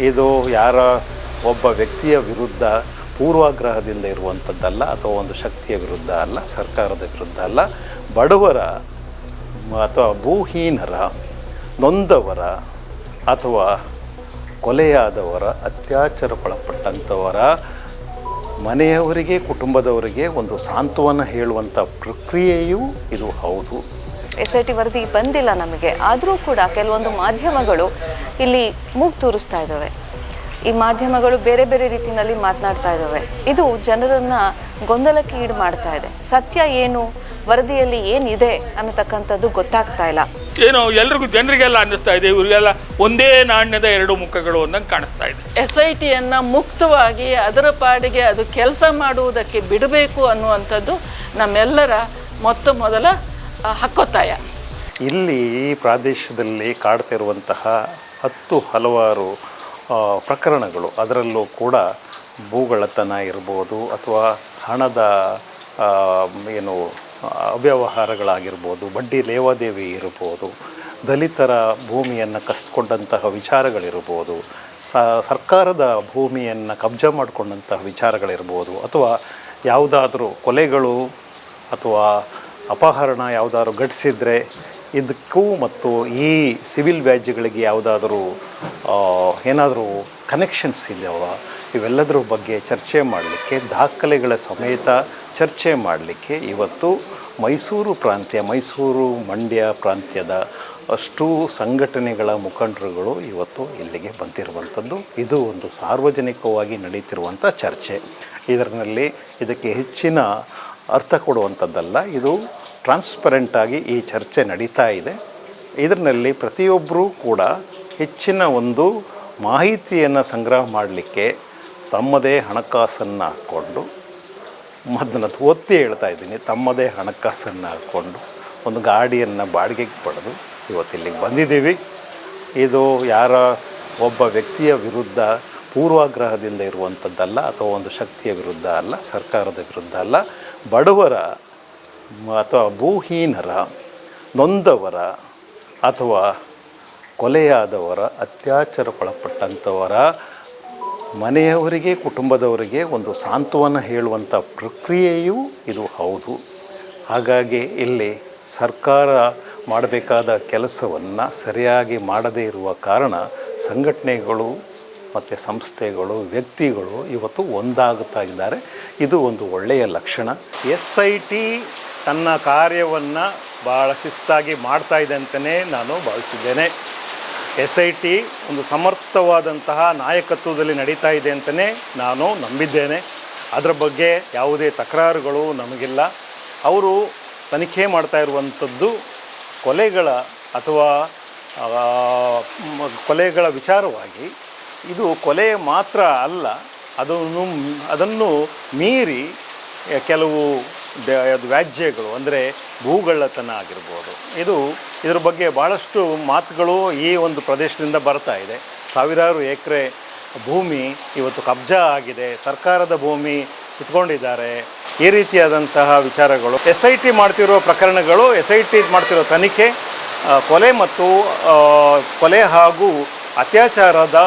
ಇದು ಯಾರ ಒಬ್ಬ ವ್ಯಕ್ತಿಯ ವಿರುದ್ಧ ಪೂರ್ವಾಗ್ರಹದಿಂದ ಇರುವಂಥದ್ದಲ್ಲ ಅಥವಾ ಒಂದು ಶಕ್ತಿಯ ವಿರುದ್ಧ ಅಲ್ಲ, ಸರ್ಕಾರದ ವಿರುದ್ಧ ಅಲ್ಲ, ಬಡವರ ಅಥವಾ ಭೂಹೀನರ, ನೊಂದವರ ಅಥವಾ ಕೊಲೆಯಾದವರ, ಅತ್ಯಾಚಾರಕ್ಕೊಳಪಟ್ಟಂಥವರ, ಮನೆಯವರಿಗೆ, ಕುಟುಂಬದವರಿಗೆ ಒಂದು ಸಾಂತ್ವನ ಹೇಳುವಂಥ ಪ್ರಕ್ರಿಯೆಯೂ ಇದು ಹೌದು. ಎಸ್ ಐ ಟಿ ವರದಿ ಬಂದಿಲ್ಲ ನಮಗೆ. ಆದರೂ ಕೂಡ ಕೆಲವೊಂದು ಮಾಧ್ಯಮಗಳು ಇಲ್ಲಿ ಮೂಗು ತೂರಿಸ್ತಾ ಇದ್ದಾವೆ. ಈ ಮಾಧ್ಯಮಗಳು ಬೇರೆ ಬೇರೆ ರೀತಿಯಲ್ಲಿ ಮಾತನಾಡ್ತಾ ಇದ್ದಾವೆ. ಇದು ಜನರನ್ನ ಗೊಂದಲಕ್ಕೆ ಈಡು ಮಾಡ್ತಾ ಇದೆ. ಸತ್ಯ ಏನು? ವರದಿಯಲ್ಲಿ ಏನಿದೆ ಅನ್ನತಕ್ಕಂಥದ್ದು ಗೊತ್ತಾಗ್ತಾ ಇಲ್ಲ. ಏನೋ ಎಲ್ರಿಗೂ ಜನರಿಗೆಲ್ಲ ಅನ್ನಿಸ್ತಾ ಇದೆ. ಇವರಿಗೆಲ್ಲ ಒಂದೇ ನಾಣ್ಯದ ಎರಡು ಮುಖಗಳು ಅನ್ನಂಗೆ ಕಾಣಿಸ್ತಾ ಇದೆ. ಎಸ್ ಐ ಟಿಯನ್ನು ಮುಕ್ತವಾಗಿ ಅದರ ಪಾಡಿಗೆ ಅದು ಕೆಲಸ ಮಾಡುವುದಕ್ಕೆ ಬಿಡಬೇಕು ಅನ್ನುವಂಥದ್ದು ನಮ್ಮೆಲ್ಲರ ಮೊತ್ತ ಮೊದಲ ಹಕ್ಕೊತ್ತಾಯ. ಇಲ್ಲಿ ಈ ಪ್ರದೇಶದಲ್ಲಿ ಕಾಡ್ತಿರುವಂತಹ ಹತ್ತು ಹಲವಾರು ಪ್ರಕರಣಗಳು. ಅದರಲ್ಲೂ ಕೂಡ ಭೂಗಳತನ ಇರ್ಬೋದು ಅಥವಾ ಹಣದ ಏನು, ಅವ್ಯವಹಾರಗಳಾಗಿರ್ಬೋದು, ಬಡ್ಡಿ ಲೇವಾದೇವಿ ಇರ್ಬೋದು, ದಲಿತರ ಭೂಮಿಯನ್ನು ಕಸ್ಕೊಂಡಂತಹ ವಿಚಾರಗಳಿರ್ಬೋದು ಸರ್ಕಾರದ ಭೂಮಿಯನ್ನು ಕಬ್ಜಾ ಮಾಡಿಕೊಂಡಂತಹ ವಿಚಾರಗಳಿರ್ಬೋದು, ಅಥವಾ ಯಾವುದಾದ್ರೂ ಕೊಲೆಗಳು ಅಥವಾ ಅಪಹರಣ ಯಾವುದಾದ್ರು ಘಟಿಸಿದರೆ ಇದಕ್ಕೂ ಮತ್ತು ಈ ಸಿವಿಲ್ ವ್ಯಾಜ್ಯಗಳಿಗೆ ಯಾವುದಾದ್ರೂ ಏನಾದರೂ ಕನೆಕ್ಷನ್ಸ್ ಇದ್ದಾವ ಇವೆಲ್ಲದರ ಬಗ್ಗೆ ಚರ್ಚೆ ಮಾಡಲಿಕ್ಕೆ, ದಾಖಲೆಗಳ ಸಮೇತ ಚರ್ಚೆ ಮಾಡಲಿಕ್ಕೆ ಇವತ್ತು ಮೈಸೂರು ಪ್ರಾಂತ್ಯ, ಮೈಸೂರು ಮಂಡ್ಯ ಪ್ರಾಂತ್ಯದ ಅಷ್ಟು ಸಂಘಟನೆಗಳ ಮುಖಂಡರುಗಳು ಇವತ್ತು ಇಲ್ಲಿಗೆ ಬಂದಿರುವಂಥದ್ದು. ಇದು ಒಂದು ಸಾರ್ವಜನಿಕವಾಗಿ ನಡೀತಿರುವಂಥ ಚರ್ಚೆ. ಇದರಲ್ಲಿ ಇದಕ್ಕೆ ಹೆಚ್ಚಿನ ಅರ್ಥ ಕೊಡುವಂಥದ್ದಲ್ಲ. ಇದು ಟ್ರಾನ್ಸ್ಪರೆಂಟಾಗಿ ಈ ಚರ್ಚೆ ನಡೀತಾ ಇದೆ. ಇದರಲ್ಲಿ ಪ್ರತಿಯೊಬ್ಬರೂ ಕೂಡ ಹೆಚ್ಚಿನ ಒಂದು ಮಾಹಿತಿಯನ್ನು ಸಂಗ್ರಹ ಮಾಡಲಿಕ್ಕೆ ತಮ್ಮದೇ ಹಣಕಾಸನ್ನು ಹಾಕ್ಕೊಂಡು ಮೊದಲ ಒತ್ತಿ ಹೇಳ್ತಾ ಇದ್ದೀನಿ, ತಮ್ಮದೇ ಹಣಕಾಸನ್ನು ಹಾಕ್ಕೊಂಡು ಒಂದು ಗಾಡಿಯನ್ನು ಬಾಡಿಗೆಗೆ ಪಡೆದು ಇವತ್ತಿಲ್ಲಿಗೆ ಬಂದಿದ್ದೀವಿ. ಇದು ಯಾರ ಒಬ್ಬ ವ್ಯಕ್ತಿಯ ವಿರುದ್ಧ ಪೂರ್ವಾಗ್ರಹದಿಂದ ಇರುವಂಥದ್ದಲ್ಲ ಅಥವಾ ಒಂದು ಶಕ್ತಿಯ ವಿರುದ್ಧ ಅಲ್ಲ, ಸರ್ಕಾರದ ವಿರುದ್ಧ ಅಲ್ಲ. ಬಡವರ ಅಥವಾ ಭೂಹೀನರ, ನೊಂದವರ ಅಥವಾ ಕೊಲೆಯಾದವರ ಅತ್ಯಾಚಾರಕ್ಕೊಳಪಟ್ಟಂಥವರ ಮನೆಯವರಿಗೆ, ಕುಟುಂಬದವರಿಗೆ ಒಂದು ಸಾಂತ್ವನ ಹೇಳುವಂಥ ಪ್ರಕ್ರಿಯೆಯೂ ಇದು ಹೌದು. ಹಾಗಾಗಿ ಇಲ್ಲಿ ಸರ್ಕಾರ ಮಾಡಬೇಕಾದ ಕೆಲಸವನ್ನು ಸರಿಯಾಗಿ ಮಾಡದೇ ಇರುವ ಕಾರಣ ಸಂಘಟನೆಗಳು ಮತ್ತು ಸಂಸ್ಥೆಗಳು, ವ್ಯಕ್ತಿಗಳು ಇವತ್ತು ಒಂದಾಗುತ್ತಾ ಇದ್ದಾರೆ. ಇದು ಒಂದು ಒಳ್ಳೆಯ ಲಕ್ಷಣ. ಎಸ್ ಐ ಟಿ ತನ್ನ ಕಾರ್ಯವನ್ನು ಭಾಳ ಶಿಸ್ತಾಗಿ ಮಾಡ್ತಾ ಇದೆ ಅಂತಲೇ ನಾನು ಭಾವಿಸಿದ್ದೇನೆ. ಎಸ್ ಐ ಟಿ ಒಂದು ಸಮರ್ಥವಾದಂತಹ ನಾಯಕತ್ವದಲ್ಲಿ ನಡೀತಾ ಇದೆ ಅಂತಲೇ ನಾನು ನಂಬಿದ್ದೇನೆ. ಅದರ ಬಗ್ಗೆ ಯಾವುದೇ ತಕರಾರುಗಳು ನಮಗಿಲ್ಲ. ಅವರು ತನಿಖೆ ಮಾಡ್ತಾ ಇರುವಂಥದ್ದು ಕೊಲೆಗಳ ಅಥವಾ ಕೊಲೆಗಳ ವಿಚಾರವಾಗಿ ಇದು ಕೊಲೆ ಮಾತ್ರ ಅಲ್ಲ, ಅದನ್ನು ಅದನ್ನು ಮೀರಿ ಕೆಲವು ವ್ಯಾಜ್ಯಗಳು, ಅಂದರೆ ಭೂಗಳ್ಳತನ ಆಗಿರ್ಬೋದು. ಇದು ಇದ್ರ ಬಗ್ಗೆ ಭಾಳಷ್ಟು ಮಾತುಗಳು ಈ ಒಂದು ಪ್ರದೇಶದಿಂದ ಬರ್ತಾ ಇದೆ. ಸಾವಿರಾರು ಎಕರೆ ಭೂಮಿ ಇವತ್ತು ಕಬ್ಜಾ ಆಗಿದೆ, ಸರ್ಕಾರದ ಭೂಮಿ ಕಿತ್ಕೊಂಡಿದ್ದಾರೆ ಈ ರೀತಿಯಾದಂತಹ ವಿಚಾರಗಳು. ಎಸ್ ಐ ಟಿ ಮಾಡ್ತಿರೋ ಪ್ರಕರಣಗಳು ಎಸ್ ಐ ಟಿ ಮಾಡ್ತಿರೋ ತನಿಖೆ ಕೊಲೆ ಮತ್ತು ಕೊಲೆ ಹಾಗೂ ಅತ್ಯಾಚಾರದ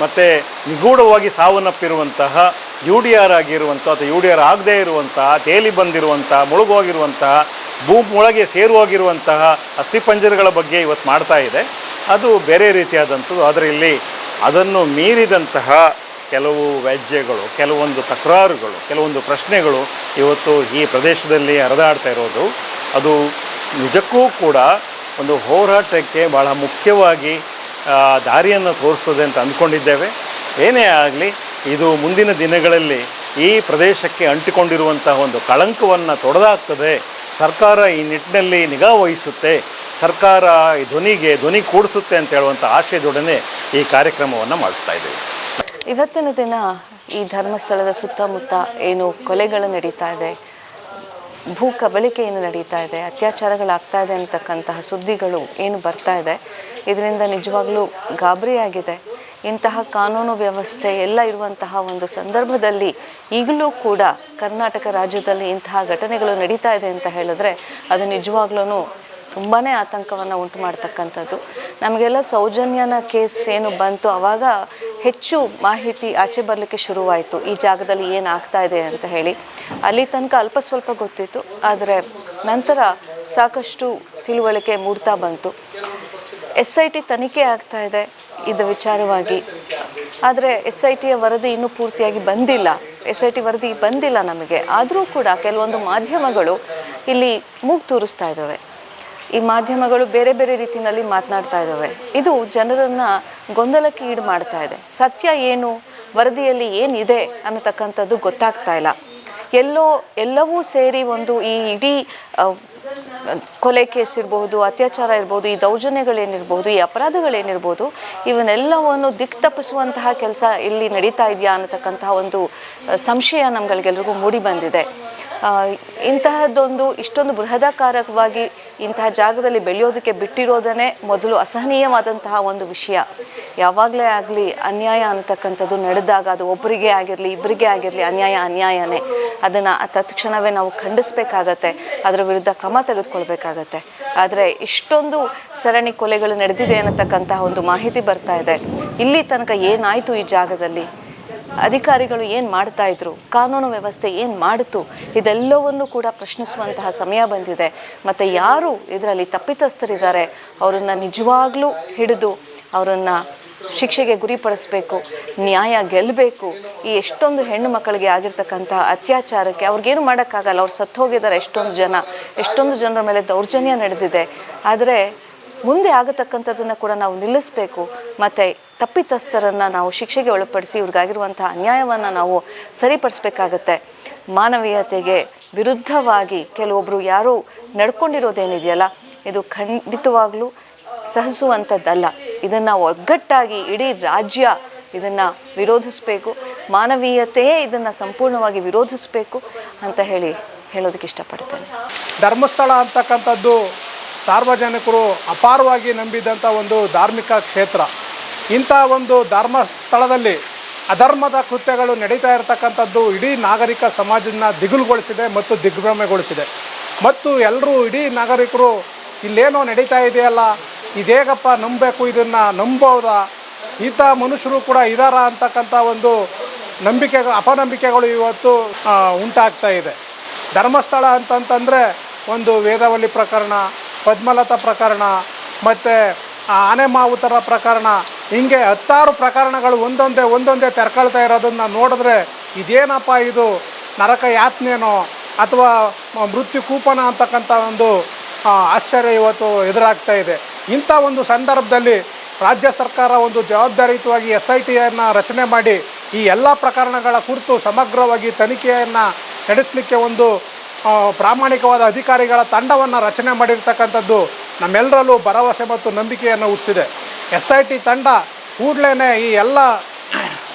ಮತ್ತು ನಿಗೂಢವಾಗಿ ಸಾವನ್ನಪ್ಪಿರುವಂತಹ ಯು ಡಿ ಆರ್ ಆಗಿರುವಂಥ ಅಥವಾ ಯು ಡಿ ಆರ್ ಆಗದೇ ಇರುವಂತಹ, ತೇಲಿ ಬಂದಿರುವಂತಹ, ಮುಳುಗೋಗಿರುವಂತಹ ಭೂಮೊಳಗೆ ಸೇರುವಾಗಿರುವಂತಹ ಅಸ್ಥಿಪಂಜರಗಳ ಬಗ್ಗೆ ಇವತ್ತು ಮಾಡ್ತಾ ಇದೆ. ಅದು ಬೇರೆ ರೀತಿಯಾದಂಥದ್ದು. ಆದರೆ ಇಲ್ಲಿ ಅದನ್ನು ಮೀರಿದಂತಹ ಕೆಲವು ವ್ಯಾಜ್ಯಗಳು, ಕೆಲವೊಂದು ತಕರಾರುಗಳು, ಕೆಲವೊಂದು ಪ್ರಶ್ನೆಗಳು ಇವತ್ತು ಈ ಪ್ರದೇಶದಲ್ಲಿ ಹರಿದಾಡ್ತಾ ಇರೋದು. ಅದು ನಿಜಕ್ಕೂ ಕೂಡ ಒಂದು ಹೋರಾಟಕ್ಕೆ ಬಹಳ ಮುಖ್ಯವಾಗಿ ದಾರಿಯನ್ನು ತೋರಿಸ್ತದೆ ಅಂತ ಅಂದ್ಕೊಂಡಿದ್ದೇವೆ. ಏನೇ ಆಗಲಿ, ಇದು ಮುಂದಿನ ದಿನಗಳಲ್ಲಿ ಈ ಪ್ರದೇಶಕ್ಕೆ ಅಂಟಿಕೊಂಡಿರುವಂತಹ ಒಂದು ಕಳಂಕವನ್ನು ತೊಡೆದಾಗ್ತದೆ. ಸರ್ಕಾರ ಈ ನಿಟ್ಟಿನಲ್ಲಿ ನಿಗಾ ವಹಿಸುತ್ತೆ. ಸರ್ಕಾರ ಈ ಧ್ವನಿಗೆ ಧ್ವನಿ ಕೂಡಿಸುತ್ತೆ ಅಂತ ಹೇಳುವಂಥ ಆಶಯದೊಡನೆ ಈ ಕಾರ್ಯಕ್ರಮವನ್ನು ಮಾಡಿಸ್ತಾ ಇದ್ದೇವೆ. ಇವತ್ತಿನ ದಿನ ಈ ಧರ್ಮಸ್ಥಳದ ಸುತ್ತಮುತ್ತ ಏನು ಕೊಲೆಗಳು ನಡೀತಾ ಇದೆ. ಭೂ ಕಬಳಿಕೆ ಏನು ನಡೀತಾ ಇದೆ, ಅತ್ಯಾಚಾರಗಳಾಗ್ತಾ ಇದೆ ಅಂತಕ್ಕಂತಹ ಸುದ್ದಿಗಳು ಏನು ಬರ್ತಾ ಇದೆ, ಇದರಿಂದ ನಿಜವಾಗ್ಲೂ ಗಾಬರಿಯಾಗಿದೆ. ಇಂತಹ ಕಾನೂನು ವ್ಯವಸ್ಥೆ ಎಲ್ಲ ಇರುವಂತಹ ಒಂದು ಸಂದರ್ಭದಲ್ಲಿ ಈಗಲೂ ಕೂಡ ಕರ್ನಾಟಕ ರಾಜ್ಯದಲ್ಲಿ ಇಂತಹ ಘಟನೆಗಳು ನಡೀತಾ ಇದೆ ಅಂತ ಹೇಳಿದ್ರೆ ಅದು ನಿಜವಾಗ್ಲೂ ತುಂಬಾ ಆತಂಕವನ್ನು ಉಂಟು ಮಾಡ್ತಕ್ಕಂಥದ್ದು ನಮಗೆಲ್ಲ ಸೌಜನ್ಯನ ಕೇಸ್ ಏನು ಬಂತು ಆವಾಗ ಹೆಚ್ಚು ಮಾಹಿತಿ ಆಚೆ ಬರಲಿಕ್ಕೆ ಶುರುವಾಯಿತು. ಈ ಜಾಗದಲ್ಲಿ ಏನಾಗ್ತಾ ಇದೆ ಅಂತ ಹೇಳಿ. ಅಲ್ಲಿ ತನಕ ಅಲ್ಪ ಸ್ವಲ್ಪ ಗೊತ್ತಿತ್ತು. ಆದರೆ ನಂತರ ಸಾಕಷ್ಟು ತಿಳುವಳಿಕೆ ಮೂಡ್ತಾ ಬಂತು. ಎಸ್ ಐ ಟಿ ತನಿಖೆ ಆಗ್ತಾ ಇದೆ ಇದು ವಿಚಾರವಾಗಿ. ಆದರೆ ಎಸ್ ಐ ಟಿಯ ವರದಿ ಇನ್ನೂ ಪೂರ್ತಿಯಾಗಿ ಬಂದಿಲ್ಲ. ಎಸ್ ಐ ಟಿ ವರದಿ ಬಂದಿಲ್ಲ ನಮಗೆ. ಆದರೂ ಕೂಡ ಕೆಲವೊಂದು ಮಾಧ್ಯಮಗಳು ಇಲ್ಲಿ ಮೂಗು ತೂರಿಸ್ತಾ ಇದ್ದಾವೆ. ಈ ಮಾಧ್ಯಮಗಳು ಬೇರೆ ಬೇರೆ ರೀತಿಯಲ್ಲಿ ಮಾತನಾಡ್ತಾ ಇದ್ದಾವೆ. ಇದು ಜನರನ್ನು ಗೊಂದಲಕ್ಕೆ ಈಡು ಮಾಡ್ತಾ ಇದೆ. ಸತ್ಯ ಏನು? ವರದಿಯಲ್ಲಿ ಏನಿದೆ? ಅನ್ನತಕ್ಕಂಥದ್ದು ಗೊತ್ತಾಗ್ತಾ ಇಲ್ಲ. ಎಲ್ಲೋ, ಎಲ್ಲವೂ ಸೇರಿ ಒಂದು ಈ ಇಡೀ ಕೊಲೆ ಕೇಸ್ ಇರ್ಬೋದು ಅತ್ಯಾಚಾರ ಇರ್ಬೋದು ಈ ದೌರ್ಜನ್ಯಗಳೇನಿರ್ಬೋದು ಈ ಅಪರಾಧಗಳೇನಿರ್ಬೋದು ಇವನ್ನೆಲ್ಲವನ್ನು ದಿಕ್ ತಪ್ಪಿಸುವಂತಹ ಕೆಲಸ ಇಲ್ಲಿ ನಡೀತಾ ಇದೆಯಾ ಅನ್ನತಕ್ಕಂತಹ ಒಂದು ಸಂಶಯ ನಮ್ಗಳಿಗೆಲ್ರಿಗೂ ಮೂಡಿ ಬಂದಿದೆ. ಇಂತಹದ್ದೊಂದು ಇಷ್ಟೊಂದು ಬೃಹದಾಕಾರವಾಗಿ ಇಂತಹ ಜಾಗದಲ್ಲಿ ಬೆಳೆಯೋದಕ್ಕೆ ಬಿಟ್ಟಿರೋದನ್ನೇ ಮೊದಲು ಅಸಹನೀಯವಾದಂತಹ ಒಂದು ವಿಷಯ. ಯಾವಾಗಲೇ ಆಗಲಿ ಅನ್ಯಾಯ ಅನ್ನತಕ್ಕಂಥದ್ದು ನಡೆದಾಗ ಅದು ಒಬ್ಬರಿಗೆ ಆಗಿರಲಿ, ಇಬ್ಬರಿಗೆ ಆಗಿರಲಿ ಅನ್ಯಾಯ ಅನ್ಯಾಯನೇ. ಅದನ್ನು ತತ್ಕ್ಷಣವೇ ನಾವು ಖಂಡಿಸಬೇಕಾಗತ್ತೆ. ಅದರ ವಿರುದ್ಧ ಕ್ರಮ ತೆಗೆದುಕೊಳ್ಬೇಕಾಗತ್ತೆ. ಆದರೆ ಇಷ್ಟೊಂದು ಸರಣಿ ಕೊಲೆಗಳು ನಡೆದಿದೆ ಅನ್ನತಕ್ಕಂತಹ ಒಂದು ಮಾಹಿತಿ ಬರ್ತಾ ಇದೆ. ಇಲ್ಲಿ ತನಕ ಏನಾಯಿತು ಈ ಜಾಗದಲ್ಲಿ? ಅಧಿಕಾರಿಗಳು ಏನು ಮಾಡ್ತಾ ಇದ್ರು, ಕಾನೂನು ವ್ಯವಸ್ಥೆ ಏನು ಮಾಡಿತು, ಇದೆಲ್ಲವನ್ನು ಕೂಡ ಪ್ರಶ್ನಿಸುವಂತಹ ಸಮಯ ಬಂದಿದೆ. ಮತ್ತು ಯಾರು ಇದರಲ್ಲಿ ತಪ್ಪಿತಸ್ಥರಿದ್ದಾರೆ, ಅವರನ್ನು ನಿಜವಾಗ್ಲೂ ಹಿಡಿದು ಅವರನ್ನು ಶಿಕ್ಷೆಗೆ ಗುರಿಪಡಿಸಬೇಕು, ನ್ಯಾಯ ಗೆಲ್ಲಬೇಕು ಈ ಎಷ್ಟೊಂದು ಹೆಣ್ಣು ಮಕ್ಕಳಿಗೆ ಆಗಿರ್ತಕ್ಕಂಥ ಅತ್ಯಾಚಾರಕ್ಕೆ ಅವ್ರಿಗೇನು ಮಾಡೋಕ್ಕಾಗಲ್ಲ, ಅವ್ರು ಸತ್ತು ಹೋಗಿದ್ದಾರೆ ಎಷ್ಟೊಂದು ಜನ, ಎಷ್ಟೊಂದು ಜನರ ಮೇಲೆ ದೌರ್ಜನ್ಯ ನಡೆದಿದೆ. ಆದರೆ ಮುಂದೆ ಆಗತಕ್ಕಂಥದ್ದನ್ನು ಕೂಡ ನಾವು ನಿಲ್ಲಿಸಬೇಕು. ಮತ್ತು ತಪ್ಪಿತಸ್ಥರನ್ನು ನಾವು ಶಿಕ್ಷೆಗೆ ಒಳಪಡಿಸಿ ಇವ್ರಿಗಾಗಿರುವಂಥ ಅನ್ಯಾಯವನ್ನು ನಾವು ಸರಿಪಡಿಸ್ಬೇಕಾಗತ್ತೆ. ಮಾನವೀಯತೆಗೆ ವಿರುದ್ಧವಾಗಿ ಕೆಲವೊಬ್ಬರು ಯಾರು ನಡ್ಕೊಂಡಿರೋದೇನಿದೆಯಲ್ಲ, ಇದು ಖಂಡಿತವಾಗ್ಲೂ ಸಹಿಸುವಂಥದ್ದಲ್ಲ. ಇದನ್ನು ಒಗ್ಗಟ್ಟಾಗಿ ಇಡೀ ರಾಜ್ಯ ಇದನ್ನು ವಿರೋಧಿಸಬೇಕು. ಮಾನವೀಯತೆಯೇ ಇದನ್ನು ಸಂಪೂರ್ಣವಾಗಿ ವಿರೋಧಿಸಬೇಕು ಅಂತ ಹೇಳಿ ಹೇಳೋದಕ್ಕೆ ಇಷ್ಟಪಡ್ತೇನೆ. ಧರ್ಮಸ್ಥಳ ಅಂತಕ್ಕಂಥದ್ದು ಸಾರ್ವಜನಿಕರು ಅಪಾರವಾಗಿ ನಂಬಿದಂಥ ಒಂದು ಧಾರ್ಮಿಕ ಕ್ಷೇತ್ರ. ಇಂಥ ಒಂದು ಧರ್ಮಸ್ಥಳದಲ್ಲಿ ಅಧರ್ಮದ ಕೃತ್ಯಗಳು ನಡೀತಾ ಇರತಕ್ಕಂಥದ್ದು ಇಡೀ ನಾಗರಿಕ ಸಮಾಜನ ದಿಗುಲುಗೊಳಿಸಿದೆ ಮತ್ತು ದಿಗ್ಭ್ರಮೆಗೊಳಿಸಿದೆ. ಮತ್ತು ಎಲ್ಲರೂ ಇಡೀ ನಾಗರಿಕರು ಇಲ್ಲೇನೋ ನಡೀತಾ ಇದೆಯಲ್ಲ, ಇದೇಗಪ್ಪ ನಂಬಬೇಕು, ಇದನ್ನು ನಂಬೋದಾ ಇಂಥ ಮನುಷ್ಯರು ಕೂಡ ಇದಾರ ಅಂತಕ್ಕಂಥ ಒಂದು ನಂಬಿಕೆ ಅಪನಂಬಿಕೆಗಳು ಇವತ್ತು ಉಂಟಾಗ್ತಾ ಇದೆ. ಧರ್ಮಸ್ಥಳ ಅಂತಂತಂದರೆ ಒಂದು ವೇದವಲ್ಲಿ ಪ್ರಕರಣ ಪದ್ಮಲತಾ ಪ್ರಕರಣ, ಮತ್ತು ಆನೆ ಮಾವುತರ ಪ್ರಕರಣ, ಹಿಂಗೆ ಹತ್ತಾರು ಪ್ರಕರಣಗಳು ಒಂದೊಂದೇ ಒಂದೊಂದೇ ತೆರ್ಕೊಳ್ತಾ ಇರೋದನ್ನು ನೋಡಿದ್ರೆ ಇದೇನಪ್ಪ ಇದು? ನರಕ ಯಾತ್ನೇನೋ ಅಥವಾ ಮೃತ್ಯು ಕೂಪನ ಅಂತಕ್ಕಂಥ ಒಂದು ಆಶ್ಚರ್ಯ ಇವತ್ತು ಎದುರಾಗ್ತಾ ಇದೆ. ಇಂಥ ಒಂದು ಸಂದರ್ಭದಲ್ಲಿ ರಾಜ್ಯ ಸರ್ಕಾರ ಒಂದು ಜವಾಬ್ದಾರಿಯುತವಾಗಿ ಎಸ್ ಐ ಟಿಯನ್ನು ರಚನೆ ಮಾಡಿ ಈ ಎಲ್ಲ ಪ್ರಕರಣಗಳ ಕುರಿತು ಸಮಗ್ರವಾಗಿ ತನಿಖೆಯನ್ನು ನಡೆಸಲಿಕ್ಕೆ ಒಂದು ಪ್ರಾಮಾಣಿಕವಾದ ಅಧಿಕಾರಿಗಳ ತಂಡವನ್ನು ರಚನೆ ಮಾಡಿರ್ತಕ್ಕಂಥದ್ದು ನಮ್ಮೆಲ್ಲರಲ್ಲೂ ಭರವಸೆ ಮತ್ತು ನಂಬಿಕೆಯನ್ನು ಹುಟ್ಟಿಸಿದೆ. ಎಸ್ ಐ ಟಿ ತಂಡ ಕೂಡಲೇ ಈ ಎಲ್ಲ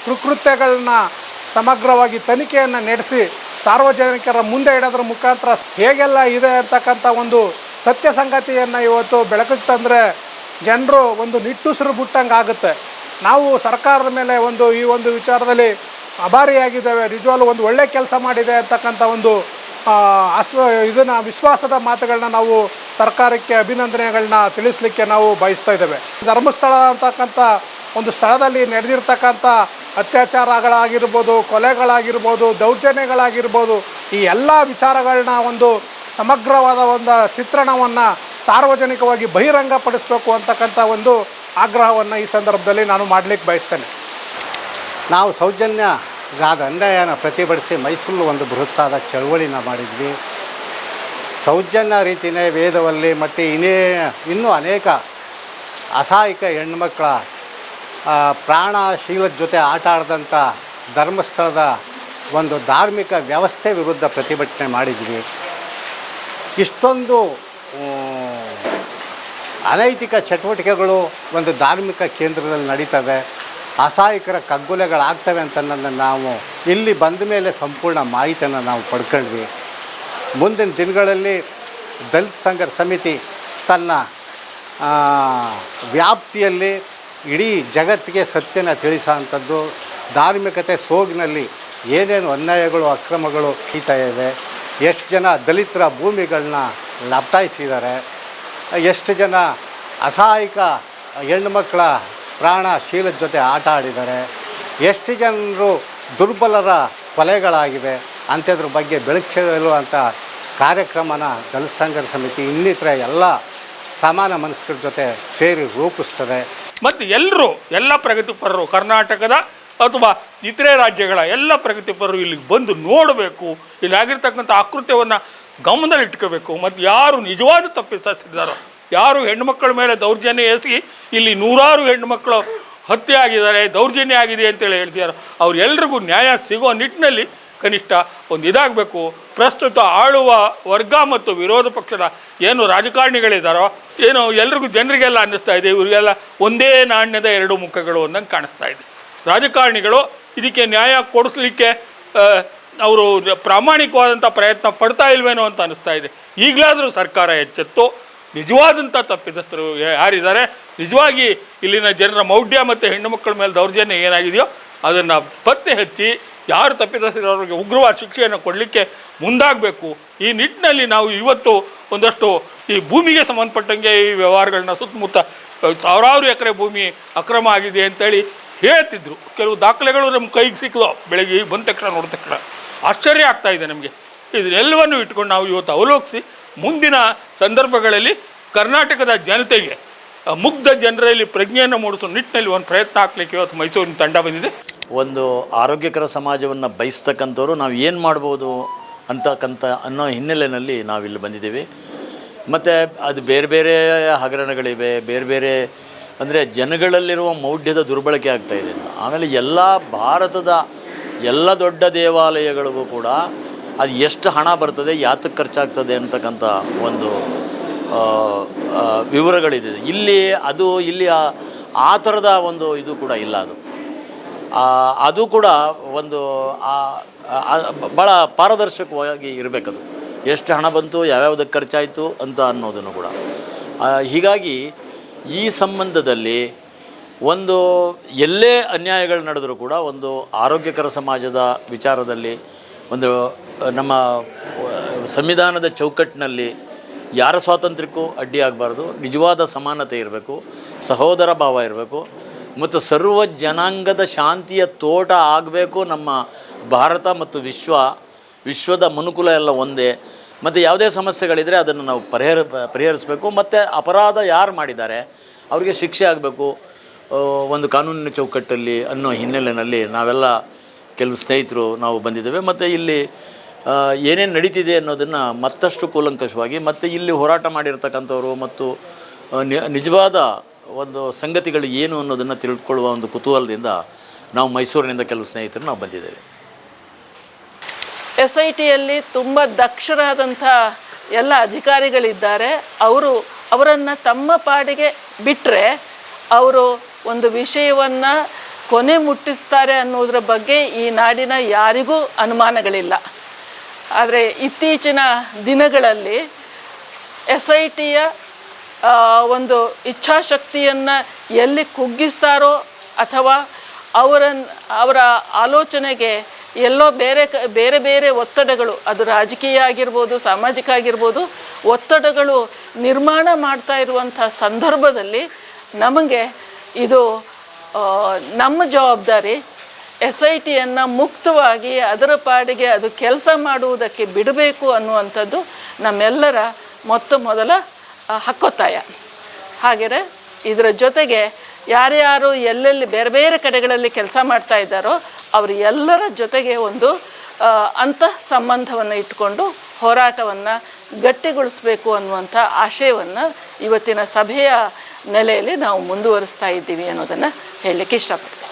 ಕೃಕೃತ್ಯಗಳನ್ನ ಸಮಗ್ರವಾಗಿ ತನಿಖೆಯನ್ನು ನಡೆಸಿ ಸಾರ್ವಜನಿಕರ ಮುಂದೆ ಇಡೋದ್ರ ಮುಖಾಂತರ ಹೇಗೆಲ್ಲ ಇದೆ ಅಂತಕ್ಕಂಥ ಒಂದು ಸತ್ಯ ಸಂಗತಿಯನ್ನು ಇವತ್ತು ಬೆಳಕಿಗೆ ತಂದರೆ ಜನರು ಒಂದು ನಿಟ್ಟುಸಿರು ಬಿಟ್ಟಂಗೆ ಆಗುತ್ತೆ. ನಾವು ಸರ್ಕಾರದ ಮೇಲೆ ಒಂದು ಈ ಒಂದು ವಿಚಾರದಲ್ಲಿ ಅಭಾರಿಯಾಗಿದ್ದೇವೆ. ನಿಜವಾಗ್ಲೂ ಒಂದು ಒಳ್ಳೆ ಕೆಲಸ ಮಾಡಿದೆ ಅಂತಕ್ಕಂಥ ಒಂದು ಅಸ್ವ ಇದನ್ನು ವಿಶ್ವಾಸದ ಮಾತುಗಳನ್ನ ನಾವು ಸರ್ಕಾರಕ್ಕೆ ಅಭಿನಂದನೆಗಳನ್ನ ತಿಳಿಸ್ಲಿಕ್ಕೆ ನಾವು ಬಯಸ್ತಾ ಇದ್ದೇವೆ. ಧರ್ಮಸ್ಥಳ ಅಂತಕ್ಕಂಥ ಒಂದು ಸ್ಥಳದಲ್ಲಿ ನಡೆದಿರ್ತಕ್ಕಂಥ ಅತ್ಯಾಚಾರಗಳಾಗಿರ್ಬೋದು, ಕೊಲೆಗಳಾಗಿರ್ಬೋದು, ದೌರ್ಜನ್ಯಗಳಾಗಿರ್ಬೋದು, ಈ ಎಲ್ಲ ವಿಚಾರಗಳನ್ನ ಒಂದು ಸಮಗ್ರವಾದ ಒಂದು ಚಿತ್ರಣವನ್ನು ಸಾರ್ವಜನಿಕವಾಗಿ ಬಹಿರಂಗಪಡಿಸಬೇಕು ಅಂತಕ್ಕಂಥ ಒಂದು ಆಗ್ರಹವನ್ನು ಈ ಸಂದರ್ಭದಲ್ಲಿ ನಾನು ಮಾಡಲಿಕ್ಕೆ ಬಯಸ್ತೇನೆ. ನಾವು ಸೌಜನ್ಯಗಾದ ಅನ್ಯಾಯನ ಪ್ರತಿಭಟಿಸಿ ಮೈಸೂರು ಒಂದು ಬೃಹತ್ತಾದ ಚಳವಳಿನ ಮಾಡಿದ್ವಿ. ಸೌಜನ್ಯ ರೀತಿಯೇ ವೇದವಲ್ಲಿ ಮತ್ತು ಇನ್ನೇ ಇನ್ನೂ ಅನೇಕ ಅಸಹಾಯಕ ಹೆಣ್ಮಕ್ಳ ಆ, ಪ್ರಾಣ ಶೀಲದ ಜೊತೆ ಆಟ ಆಡಿದಂಥ ಧರ್ಮಸ್ಥಳದ ಒಂದು ಧಾರ್ಮಿಕ ವ್ಯವಸ್ಥೆ ವಿರುದ್ಧ ಪ್ರತಿಭಟನೆ ಮಾಡಿದ್ವಿ. ಇಷ್ಟೊಂದು ಅನೈತಿಕ ಚಟುವಟಿಕೆಗಳು ಒಂದು ಧಾರ್ಮಿಕ ಕೇಂದ್ರದಲ್ಲಿ ನಡೀತವೆ. ಅಸಹಾಯಕರ ಕಗ್ಗುಲೆಗಳಾಗ್ತವೆ ಅಂತ ನಾವು ಇಲ್ಲಿ ಬಂದ ಮೇಲೆ ಸಂಪೂರ್ಣ ಮಾಹಿತಿಯನ್ನು ನಾವು ಪಡ್ಕೊಂಡ್ವಿ. ಮುಂದಿನ ದಿನಗಳಲ್ಲಿ ದಲಿತ ಸಂಘರ್ ಸಮಿತಿ ತನ್ನ ವ್ಯಾಪ್ತಿಯಲ್ಲಿ ಇಡೀ ಜಗತ್ತಿಗೆ ಸತ್ಯನ ತಿಳಿಸೋವಂಥದ್ದು ಧಾರ್ಮಿಕತೆ ಸೋಗಿನಲ್ಲಿ ಏನೇನು ಅನ್ಯಾಯಗಳು, ಅಕ್ರಮಗಳು ಕೀತಾ ಇವೆ ಎಷ್ಟು ಜನ ದಲಿತರ ಭೂಮಿಗಳನ್ನ ಲಪ್ಟಾಯಿಸಿದ್ದಾರೆ, ಎಷ್ಟು ಜನ ಅಸಹಾಯಕ ಹೆಣ್ಣುಮಕ್ಕಳ ಪ್ರಾಣ ಶೀಲದ ಜೊತೆ ಆಟ ಆಡಿದ್ದಾರೆ. ಎಷ್ಟು ಜನರು ದುರ್ಬಲರ ಕೊಲೆಗಳಾಗಿವೆ, ಅಂಥದ್ರ ಬಗ್ಗೆ ಬೆಳಕು ಚೆಲ್ಲುವಂಥ ಕಾರ್ಯಕ್ರಮನ ದಲಿತ ಸಂಘದ ಸಮಿತಿ ಇನ್ನಿತರ ಎಲ್ಲ ಸಮಾನ ಮನಸ್ಕರ ಜೊತೆ ಸೇರಿ ರೂಪಿಸ್ತದೆ. ಮತ್ತು ಎಲ್ಲರೂ, ಎಲ್ಲ ಪ್ರಗತಿಪರರು ಕರ್ನಾಟಕದ ಅಥವಾ ಇತರೆ ರಾಜ್ಯಗಳ ಎಲ್ಲ ಪ್ರಗತಿಪರರು ಇಲ್ಲಿಗೆ ಬಂದು ನೋಡಬೇಕು. ಇಲ್ಲಿ ಆಗಿರ್ತಕ್ಕಂಥ ಆಕೃತ್ಯವನ್ನು ಗಮನದಲ್ಲಿಟ್ಕೋಬೇಕು. ಮತ್ತು ಯಾರು ನಿಜವಾದ ತಪ್ಪಿಸ್ತಿದ್ದಾರೋ ಯಾರು ಹೆಣ್ಣುಮಕ್ಕಳ ಮೇಲೆ ದೌರ್ಜನ್ಯ ಎಸಗಿ ಇಲ್ಲಿ ನೂರಾರು ಹೆಣ್ಣುಮಕ್ಕಳು ಹತ್ಯೆ ಆಗಿದ್ದಾರೆ ದೌರ್ಜನ್ಯ ಆಗಿದೆ ಅಂತೇಳಿ ಹೇಳ್ತಿದ್ದಾರೆ ಅವರೆಲ್ಲರಿಗೂ ನ್ಯಾಯ ಸಿಗೋ ನಿಟ್ಟಿನಲ್ಲಿ ಕನಿಷ್ಠ ಒಂದು ಇದಾಗಬೇಕು. ಪ್ರಸ್ತುತ ಆಳುವ ವರ್ಗ ಮತ್ತು ವಿರೋಧ ಪಕ್ಷದ ಏನು ರಾಜಕಾರಣಿಗಳಿದ್ದಾರೋ ಏನು ಎಲ್ರಿಗೂ ಜನರಿಗೆಲ್ಲ ಅನ್ನಿಸ್ತಾ ಇದೆ, ಇವರಿಗೆಲ್ಲ ಒಂದೇ ನಾಣ್ಯದ ಎರಡು ಮುಖಗಳು ಅನ್ನಂಗೆ ಕಾಣಿಸ್ತಾ ಇದೆ. ರಾಜಕಾರಣಿಗಳು ಇದಕ್ಕೆ ನ್ಯಾಯ ಕೊಡಿಸ್ಲಿಕ್ಕೆ ಅವರು ಪ್ರಾಮಾಣಿಕವಾದಂಥ ಪ್ರಯತ್ನ ಪಡ್ತಾ ಇಲ್ವೇನೋ ಅಂತ ಅನ್ನಿಸ್ತಾ ಇದೆ. ಈಗಲಾದರೂ ಸರ್ಕಾರ ಎಚ್ಚೆತ್ತು ನಿಜವಾದಂಥ ತಪ್ಪಿತಸ್ಥರು ಯಾರಿದ್ದಾರೆ? ನಿಜವಾಗಿ ಇಲ್ಲಿನ ಜನರ ಮೌಢ್ಯ ಮತ್ತು ಹೆಣ್ಣು ಮಕ್ಕಳ ಮೇಲೆ ದೌರ್ಜನ್ಯ ಏನಾಗಿದೆಯೋ ಅದನ್ನು ಪತ್ತೆ ಹಚ್ಚಿ ಯಾರು ತಪ್ಪಿತಸ್ಥರು ಅವರಿಗೆ ಉಗ್ರವಾದ ಶಿಕ್ಷೆಯನ್ನು ಕೊಡಲಿಕ್ಕೆ ಮುಂದಾಗಬೇಕು. ಈ ನಿಟ್ಟಿನಲ್ಲಿ ನಾವು ಇವತ್ತು ಒಂದಷ್ಟು ಈ ಭೂಮಿಗೆ ಸಂಬಂಧಪಟ್ಟಂಗೆ ಈ ವ್ಯವಹಾರಗಳನ್ನ ಸುತ್ತಮುತ್ತ ಸಾವಿರಾರು ಎಕರೆ ಭೂಮಿ ಅಕ್ರಮ ಆಗಿದೆ ಅಂತೇಳಿ ಹೇಳ್ತಿದ್ರು. ಕೆಲವು ದಾಖಲೆಗಳು ನಮ್ಮ ಕೈಗೆ ಸಿಕ್ಕಿದೋ ಬೆಳಗ್ಗೆ ಬಂದ ತಕ್ಷಣ ನೋಡಿದ ತಕ್ಷಣ. ಆಶ್ಚರ್ಯ ಆಗ್ತಾ ಇದೆ ನಮಗೆ. ಇದನ್ನೆಲ್ಲವನ್ನು ಇಟ್ಕೊಂಡು ನಾವು ಇವತ್ತು ಅವಲೋಕಿಸಿ ಮುಂದಿನ ಸಂದರ್ಭಗಳಲ್ಲಿ ಕರ್ನಾಟಕದ ಜನತೆಗೆ ಮುಗ್ಧ ಜನರಲ್ಲಿ ಪ್ರಜ್ಞೆಯನ್ನು ಮೂಡಿಸೋ ನಿಟ್ಟಿನಲ್ಲಿ ಒಂದು ಪ್ರಯತ್ನ ಹಾಕ್ಲಿಕ್ಕೆ ಇವತ್ತು ಮೈಸೂರಿನ ತಂಡ ಬಂದಿದೆ. ಒಂದು ಆರೋಗ್ಯಕರ ಸಮಾಜವನ್ನು ಬಯಸ್ತಕ್ಕಂಥವ್ರು ನಾವು ಏನು ಮಾಡ್ಬೋದು ಅಂತಕ್ಕಂಥ ಅನ್ನೋ ಹಿನ್ನೆಲೆಯಲ್ಲಿ ನಾವಿಲ್ಲಿ ಬಂದಿದ್ದೀವಿ. ಮತ್ತು ಅದು ಬೇರೆ ಬೇರೆ ಹಗರಣಗಳಿವೆ, ಬೇರೆ ಬೇರೆ ಅಂದರೆ ಜನಗಳಲ್ಲಿರುವ ಮೌಢ್ಯದ ದುರ್ಬಳಕೆ ಆಗ್ತಾ ಇದೆ. ಆಮೇಲೆ ಎಲ್ಲ ಭಾರತದ ಎಲ್ಲ ದೊಡ್ಡ ದೇವಾಲಯಗಳಿಗೂ ಕೂಡ ಅದು ಎಷ್ಟು ಹಣ ಬರ್ತದೆ ಯಾತಕ್ಕೆ ಖರ್ಚಾಗ್ತದೆ ಅಂತಕ್ಕಂಥ ಒಂದು ವಿವರಗಳಿದೆ ಇಲ್ಲಿ ಅದು, ಇಲ್ಲಿ ಆ- ಥರದ ಒಂದು ಇದು ಕೂಡ ಇಲ್ಲ ಅದು. ಅದು ಕೂಡ ಒಂದು ಭಾಳ ಪಾರದರ್ಶಕವಾಗಿ ಇರಬೇಕದು. ಎಷ್ಟು ಹಣ ಬಂತು, ಯಾವ್ಯಾವುದಕ್ಕೆ ಖರ್ಚಾಯಿತು ಅಂತ ಅನ್ನೋದನ್ನು ಕೂಡ. ಹೀಗಾಗಿ ಈ ಸಂಬಂಧದಲ್ಲಿ ಒಂದು, ಎಲ್ಲೇ ಅನ್ಯಾಯಗಳು ನಡೆದರೂ ಕೂಡ ಒಂದು ಆರೋಗ್ಯಕರ ಸಮಾಜದ ವಿಚಾರದಲ್ಲಿ ಒಂದು ನಮ್ಮ ಸಂವಿಧಾನದ ಚೌಕಟ್ಟಿನಲ್ಲಿ ಯಾರ ಸ್ವಾತಂತ್ರ್ಯಕ್ಕೂ ಅಡ್ಡಿಯಾಗಬಾರ್ದು ನಿಜವಾದ ಸಮಾನತೆ ಇರಬೇಕು. ಸಹೋದರ ಭಾವ ಇರಬೇಕು. ಮತ್ತು ಸರ್ವ ಜನಾಂಗದ ಶಾಂತಿಯ ತೋಟ ಆಗಬೇಕು ನಮ್ಮ ಭಾರತ ಮತ್ತು ವಿಶ್ವ. ವಿಶ್ವದ ಮನುಕುಲ ಎಲ್ಲ ಒಂದೇ. ಮತ್ತು ಯಾವುದೇ ಸಮಸ್ಯೆಗಳಿದ್ದರೆ ಅದನ್ನು ನಾವು ಪರಿಹರ, ಪರಿಹರಿಸಬೇಕು. ಮತ್ತು ಅಪರಾಧ ಯಾರು ಮಾಡಿದ್ದಾರೆ? ಅವರಿಗೆ ಶಿಕ್ಷೆ ಆಗಬೇಕು. ಒಂದು ಕಾನೂನಿನ ಚೌಕಟ್ಟಲ್ಲಿ ಅನ್ನೋ ಹಿನ್ನೆಲೆಯಲ್ಲಿ ನಾವೆಲ್ಲ ಕೆಲವು ಸ್ನೇಹಿತರು ನಾವು ಬಂದಿದ್ದೇವೆ. ಮತ್ತು ಇಲ್ಲಿ ಏನೇನು ನಡೀತಿದೆ ಅನ್ನೋದನ್ನು ಮತ್ತಷ್ಟು ಕೂಲಂಕಷವಾಗಿ ಮತ್ತು ಇಲ್ಲಿ ಹೋರಾಟ ಮಾಡಿರ್ತಕ್ಕಂಥವ್ರು ಮತ್ತು ನಿಜವಾದ ಒಂದು ಸಂಗತಿಗಳು ಏನು ಅನ್ನೋದನ್ನು ತಿಳ್ಕೊಳ್ಳುವ ಒಂದು ಕುತೂಹಲದಿಂದ ನಾವು ಮೈಸೂರಿನಿಂದ ಕೆಲವು ಸ್ನೇಹಿತರು ನಾವು ಬಂದಿದ್ದೇವೆ. ಎಸ್ ಐ ಟಿಯಲ್ಲಿ ತುಂಬ ದಕ್ಷರಾದಂಥ ಎಲ್ಲ ಅಧಿಕಾರಿಗಳಿದ್ದಾರೆ. ಅವರು ಅವರನ್ನು ತಮ್ಮ ಪಾಡಿಗೆ ಬಿಟ್ಟರೆ ಅವರು ಒಂದು ವಿಷಯವನ್ನು ಕೊನೆ ಮುಟ್ಟಿಸ್ತಾರೆ ಅನ್ನೋದ್ರ ಬಗ್ಗೆ ಈ ನಾಡಿನ ಯಾರಿಗೂ ಅನುಮಾನಗಳಿಲ್ಲ. ಆದರೆ ಇತ್ತೀಚಿನ ದಿನಗಳಲ್ಲಿ ಎಸ್ ಐ ಟಿಯ ಒಂದು ಇಚ್ಛಾಶಕ್ತಿಯನ್ನು ಎಲ್ಲಿ ಕುಗ್ಗಿಸ್ತಾರೋ ಅಥವಾ ಅವರ ಅವರ ಆಲೋಚನೆಗೆ ಎಲ್ಲೋ ಬೇರೆ ಬೇರೆ ಬೇರೆ ಒತ್ತಡಗಳು, ಅದು ರಾಜಕೀಯ ಆಗಿರ್ಬೋದು, ಸಾಮಾಜಿಕ ಆಗಿರ್ಬೋದು, ಒತ್ತಡಗಳು ನಿರ್ಮಾಣ ಮಾಡ್ತಾ ಇರುವಂಥ ಸಂದರ್ಭದಲ್ಲಿ ನಮಗೆ ಇದು ನಮ್ಮ ಜವಾಬ್ದಾರಿ ಎಸ್ ಐ ಟಿಯನ್ನು ಮುಕ್ತವಾಗಿ ಅದರ ಪಾಡಿಗೆ ಅದು ಕೆಲಸ ಮಾಡುವುದಕ್ಕೆ ಬಿಡಬೇಕು ಅನ್ನುವಂಥದ್ದು ನಮ್ಮೆಲ್ಲರ ಮೊತ್ತ ಮೊದಲ ಹಕ್ಕೊತ್ತಾಯ. ಹಾಗೆಯೇ ಇದರ ಜೊತೆಗೆ ಯಾರ್ಯಾರು ಎಲ್ಲೆಲ್ಲಿ ಬೇರೆ ಬೇರೆ ಕಡೆಗಳಲ್ಲಿ ಕೆಲಸ ಮಾಡ್ತಾ ಇದ್ದಾರೋ ಅವರು ಎಲ್ಲರ ಜೊತೆಗೆ ಒಂದು ಅಂತಃ ಸಂಬಂಧವನ್ನು ಇಟ್ಟುಕೊಂಡು ಹೋರಾಟವನ್ನು ಗಟ್ಟಿಗೊಳಿಸಬೇಕು ಅನ್ನುವಂಥ ಆಶಯವನ್ನು ಇವತ್ತಿನ ಸಭೆಯ ನೆಲೆಯಲ್ಲಿ ನಾವು ಮುಂದುವರಿಸ್ತಾ ಇದ್ದೀವಿ ಅನ್ನೋದನ್ನು ಹೇಳಲಿಕ್ಕೆ ಇಷ್ಟಪಡ್ತೀನಿ.